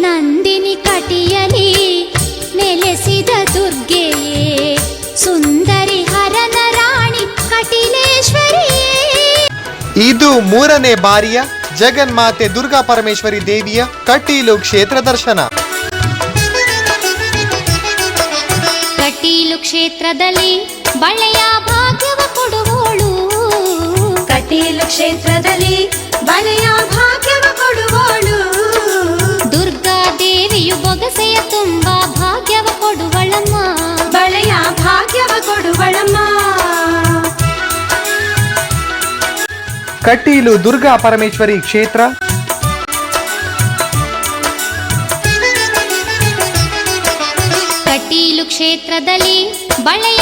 ನಂದಿನಿ ಕಟಿಯಲಿ ನೆಲೆಸಿದ ದುರ್ಗೆಯೇ ಸುಂದರಿ ಹರನ ರಾಣಿ ಕಟಿಲೇಶ್ವರಿಯೇ. ಇದು ಮೂರನೇ ಬಾರಿಯ ಜಗನ್ಮಾತೆ ದುರ್ಗಾ ಪರಮೇಶ್ವರಿ ದೇವಿಯ ಕಟೀಲು ಕ್ಷೇತ್ರ ದರ್ಶನ. ಕಟೀಲು ಕ್ಷೇತ್ರದಲ್ಲಿ ಬಳೆಯ ಭಾಗ್ಯವ ಕೊಡುವಳು. ಕಟೀಲು ಕ್ಷೇತ್ರದಲ್ಲಿ ಬಳೆಯ ಭಾಗ್ಯವ ಕೊಡುವೋಳು. ದೇವಿಯು ಬೊಗಸೆಯ ತುಂಬ ಭಾಗ್ಯವ ಕೊಡುವಳಮ್ಮ. ಬಳೆಯ ಭಾಗ್ಯವ ಕೊಡುವಳಮ್ಮ. ಕಟೀಲು ದುರ್ಗಾ ಪರಮೇಶ್ವರಿ ಕ್ಷೇತ್ರ. ಕಟೀಲು ಕ್ಷೇತ್ರದಲ್ಲಿ ಬಳೆಯ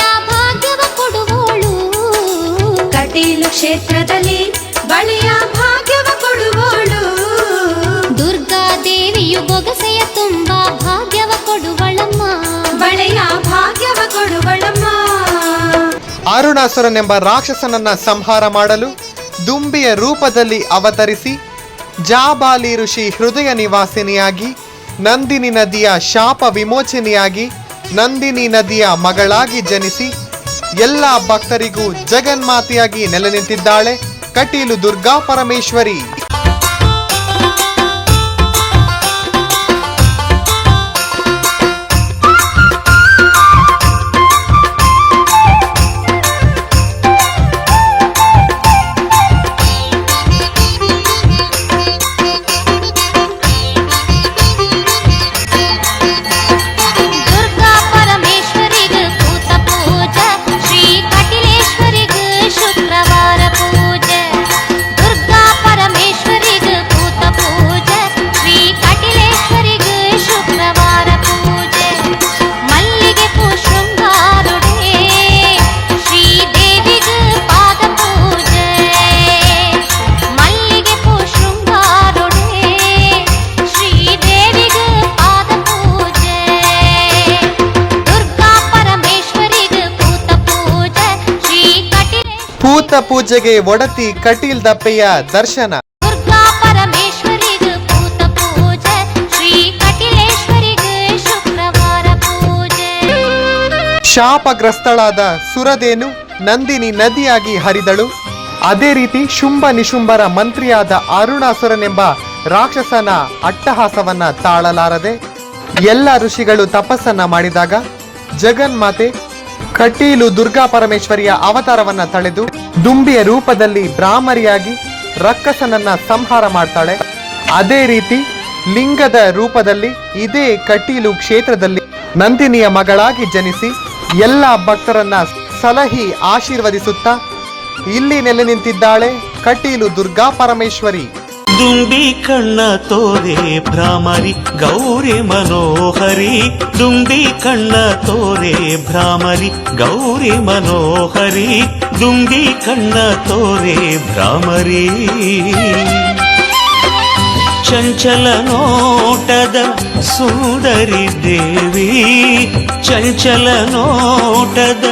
ಅರುಣಾಸುರನೆಂಬ ರಾಕ್ಷಸನನ್ನ ಸಂಹಾರ ಮಾಡಲು ದುಂಬಿಯ ರೂಪದಲ್ಲಿ ಅವತರಿಸಿ ಜಾಬಾಲಿ ಋಷಿ ಹೃದಯ ನಿವಾಸಿನಿಯಾಗಿ, ನಂದಿನಿ ನದಿಯ ಶಾಪ ವಿಮೋಚನೆಯಾಗಿ, ನಂದಿನಿ ನದಿಯ ಮಗಳಾಗಿ ಜನಿಸಿ ಎಲ್ಲ ಭಕ್ತರಿಗೂ ಜಗನ್ಮಾತೆಯಾಗಿ ನೆಲೆ ನಿಂತಿದ್ದಾಳೆ ಕಟೀಲು ದುರ್ಗಾ ಪರಮೇಶ್ವರಿ. ಪೂಜೆಗೆ ಒಡತಿ ಕಟೀಲ್ ದಪ್ಪೆಯ ದರ್ಶನ. ಶಾಪಗ್ರಸ್ತಳಾದ ಸುರದೇನು ನಂದಿನಿ ನದಿಯಾಗಿ ಹರಿದಳು. ಅದೇ ರೀತಿ ಶುಂಭ ನಿಶುಂಭರ ಮಂತ್ರಿಯಾದ ಅರುಣಾಸುರನೆಂಬ ರಾಕ್ಷಸನ ಅಟ್ಟಹಾಸವನ್ನ ತಾಳಲಾರದೆ ಎಲ್ಲ ಋಷಿಗಳು ತಪಸ್ಸನ್ನ ಮಾಡಿದಾಗ ಜಗನ್ಮಾತೆ ಕಟೀಲು ದುರ್ಗಾ ಪರಮೇಶ್ವರಿಯ ಅವತಾರವನ್ನ ತಳೆದು ದುಂಬಿಯ ರೂಪದಲ್ಲಿ ಬ್ರಾಹ್ಮರಿಯಾಗಿ ರಕ್ಕಸನನ್ನ ಸಂಹಾರ ಮಾಡ್ತಾಳೆ. ಅದೇ ರೀತಿ ಲಿಂಗದ ರೂಪದಲ್ಲಿ ಇದೇ ಕಟೀಲು ಕ್ಷೇತ್ರದಲ್ಲಿ ನಂದಿನಿಯ ಮಗಳಾಗಿ ಜನಿಸಿ ಎಲ್ಲ ಭಕ್ತರನ್ನ ಸಲಹಿ ಆಶೀರ್ವದಿಸುತ್ತಾ ಇಲ್ಲಿ ನೆಲೆ ನಿಂತಿದ್ದಾಳೆ ಕಟೀಲು ದುರ್ಗಾ ಪರಮೇಶ್ವರಿ. ದುಂಬಿ ಕಣ್ಣ ತೋರೆ ಭ್ರಾಮರಿ ಗೌರಿ ಮನೋಹರಿ ದುಂಬಿ ಕಣ್ಣ ತೋರೆ ಭ್ರಾಮರಿ ಗೌರಿ ಮನೋಹರಿ ದುಂಬಿ ಕಣ್ಣ ತೋರೆ ಭ್ರಾಮರಿ ಚಂಚಲ ನೋಟದ ಸುಂದರಿ ದೇವಿ ಚಂಚಲ ನೋಟದ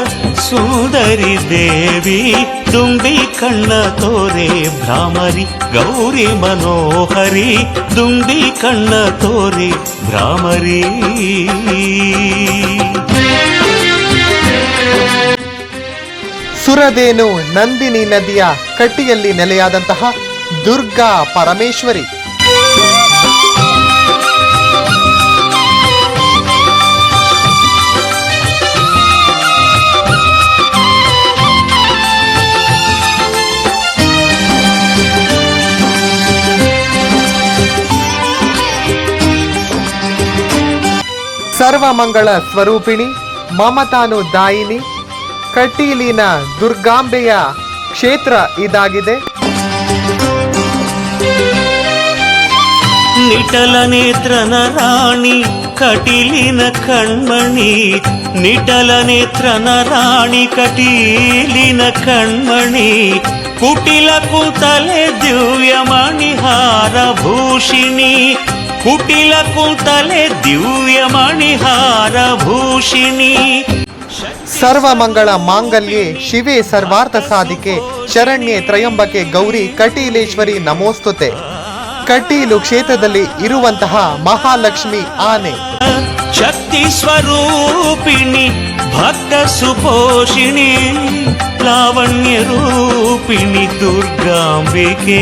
ಸುಂದರಿ ದೇವಿ ದುಂಬಿ ಕಣ್ಣ ತೋರೆ ಭ್ರಾಮರಿ ಗೌರಿ ಮನೋಹರಿ, ದುಂಬಿ ಕಣ್ಣ ತೋರೆ ಭ್ರಾಮರಿ. ಸುರದೇನು ನಂದಿನಿ ನದಿಯ ಕಟ್ಟಿಯಲ್ಲಿ ನೆಲೆಯಾದಂತಹ ದುರ್ಗಾ ಪರಮೇಶ್ವರಿ. ಸರ್ವಮಂಗಳ ಸ್ವರೂಪಿಣಿ, ಮಮತಾನು ದಾಯಿನಿ, ಕಟೀಲಿನ ದುರ್ಗಾಂಬೆಯ ಕ್ಷೇತ್ರ ಇದಾಗಿದೆ. ನಿಟಲ ನೇತ್ರನ ರಾಣಿ, ಕಟೀಲಿನ ಕಣ್ಮಣಿ. ನಿಟಲ ನೇತ್ರನ ರಾಣಿ, ಕಟೀಲಿನ ಕಣ್ಮಣಿ. ಕುಟಿಲ ಕೂತಲೆ ದಿವ್ಯ ಮಣಿಹಾರ ಭೂಷಿಣಿ. ಕುಟಿಲ ಕುಂತಲೆ ದಿವ್ಯ ಮಣಿಹಾರ ಭೂಷಿಣಿ. ಸರ್ವಮಂಗಳ ಮಾಂಗಲ್ಯೆ ಶಿವೆ ಸರ್ವಾರ್ಥ ಸಾಧಿಕೆ ಶರಣ್ಯೆ ತ್ರಯಂಬಕೆ ಗೌರಿ ಕಟೀಲೇಶ್ವರಿ ನಮೋಸ್ತುತೆ. ಕಟೀಲು ಕ್ಷೇತ್ರದಲ್ಲಿ ಇರುವಂತಹ ಮಹಾಲಕ್ಷ್ಮಿ ಆನೆ. ಶಕ್ತಿ ಸ್ವರೂಪಿಣಿ ಭಕ್ತ ಸುಪೋಷಿಣಿ ಲಾವಣ್ಯ ರೂಪಿಣಿ ದುರ್ಗಾಂಬಿಕೆ.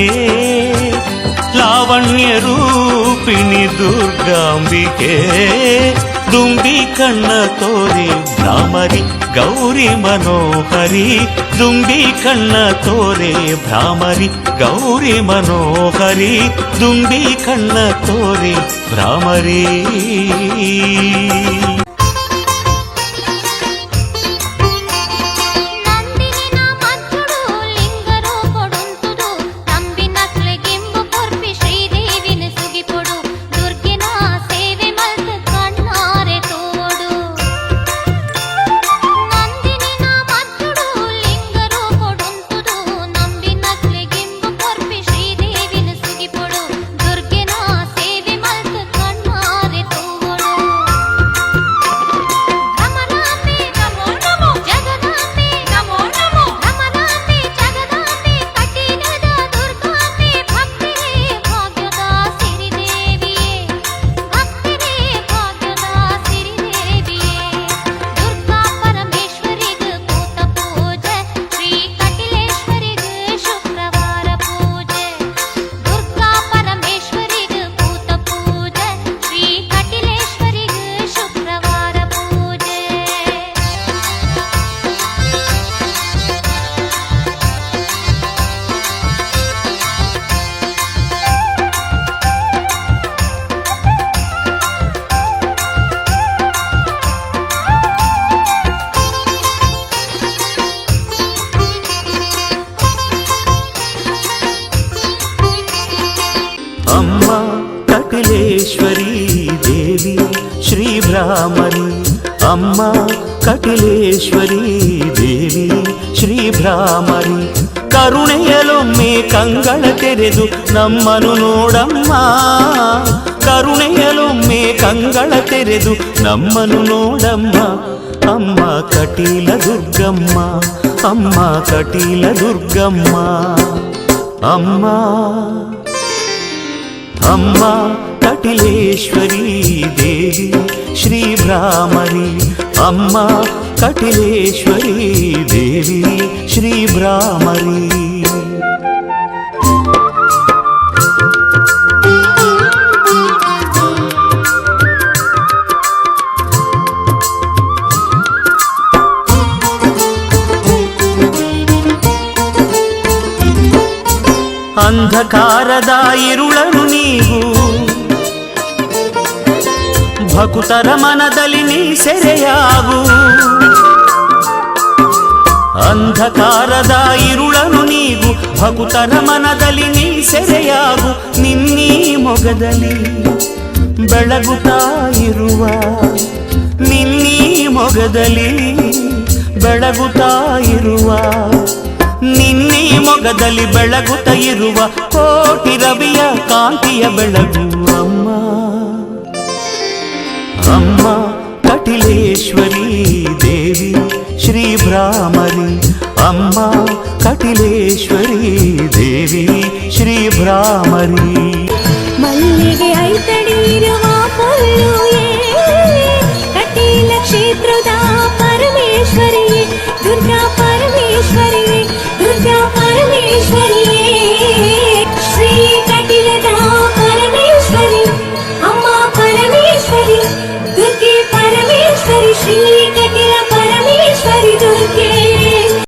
ಲಾವಣ್ಯ ರೂಪಿಣಿ ದುರ್ಗಾಂಬಿಕೆ ದುಂಬಿ ಕಣ್ಣ ತೋರಿ ಭ್ರಾಮರಿ ಗೌರಿ ಮನೋಹರಿ ದುಂಬಿ ಕಣ್ಣ ತೋರೆ ಭ್ರಾಮರಿ ಗೌರಿ ಮನೋಹರಿ ದುಂಬಿ ಕಣ್ಣ ತೋರೆ ಭ್ರಾಮರಿ ಶ್ರೀ ಭ್ರಾಮರಿ ಅಮ್ಮ ಕಟಿಲೇಶ್ವರಿ ದೇವಿ ಶ್ರೀ ಭ್ರಾಮರಿ ಕರುಣೆಯಲೊಮ್ಮೆ ಕಂಗಳ ತೆರೆದು ನಮ್ಮನು ನೋಡಮ್ಮ ಕರುಣೆಯಲೊಮ್ಮೆ ಕಂಗಳ ತೆರೆದು ನಮ್ಮನು ನೋಡಮ್ಮ ಅಮ್ಮ ಕಟೀಲ ದುರ್ಗಮ್ಮ ಅಮ್ಮ ಕಟೀಲ ದುರ್ಗಮ್ಮ ಅಮ್ಮ ಅಮ್ಮ ಕಟಿಲೇಶ್ವರಿ ದೇವಿ ಶ್ರೀ ಭ್ರಾಮರಿ ಅಮ್ಮ ಕಟಿಲೇಶ್ವರಿ ದೇವಿ ಶ್ರೀ ಭ್ರಾಮರಿ ಅಂಧಕಾರದ ಇರುಳನು ಭಕುತರ ಮನದಲ್ಲಿ ನೀ ಸೆರೆಯಾಗು. ಅಂಧಕಾರದ ಇರುಳನು ನೀವು ಭಕುತರ ಮನದಲ್ಲಿ ನೀ ಸೆರೆಯಾಗು. ನಿನ್ನೀ ಮೊಗದಲ್ಲಿ ಬೆಳಗುತ್ತಾ ಇರುವ, ನಿನ್ನೀ ಮೊಗದಲ್ಲಿ ಬೆಳಗುತ್ತಾ ಇರುವ, ನಿನ್ನೀ ಮೊಗದಲ್ಲಿ ಬೆಳಗುತ್ತ ಇರುವ ಕೋಟಿ ರವಿಯ ಕಾಂತಿಯ ಬೆಳಗು. అమ్మ కటిలేశ్వరీ దేవి శ్రీ భ్రామరి అమ్మా.